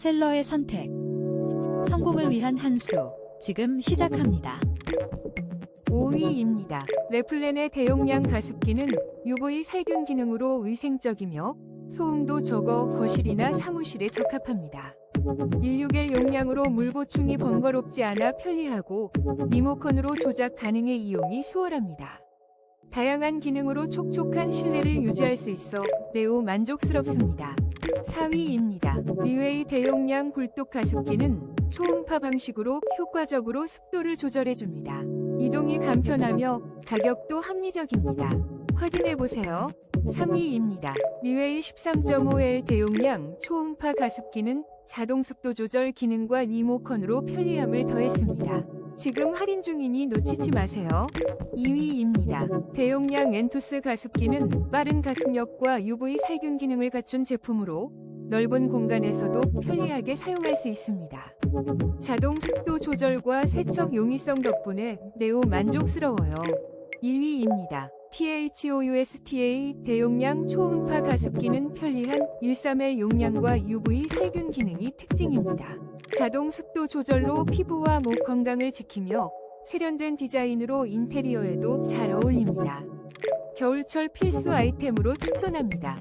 셀러의 선택. 성공을 위한 한 수. 지금 시작합니다. 5위입니다. 레플렌의 대용량 가습기는 UV 살균 기능으로 위생적이며 소음도 적어 거실이나 사무실에 적합합니다. 16L 용량으로 물 보충이 번거롭지 않아 편리하고 리모컨으로 조작 가능해 이용이 수월합니다. 다양한 기능으로 촉촉한 실내를 유지할 수 있어 매우 만족스럽습니다. 4위입니다. 리웨이 대용량 굴뚝 가습기는 초음파 방식으로 효과적으로 습도를 조절해줍니다. 이동이 간편하며 가격도 합리적입니다. 확인해보세요. 3위입니다. 리웨이 13.5L 대용량 초음파 가습기는 자동 습도 조절 기능과 리모컨으로 편리함을 더했습니다. 지금 할인 중이니 놓치지 마세요. 2위입니다. 대용량 엔투스 가습기는 빠른 가습력과 UV 살균 기능을 갖춘 제품으로 넓은 공간에서도 편리하게 사용할 수 있습니다. 자동 습도 조절과 세척 용이성 덕분에 매우 만족스러워요. 1위입니다. THOUSTA 대용량 초음파 가습기는 편리한 13L 용량과 UV 살균 기능이 특징입니다. 자동 습도 조절로 피부와 목 건강을 지키며 세련된 디자인으로 인테리어에도 잘 어울립니다. 겨울철 필수 아이템으로 추천합니다.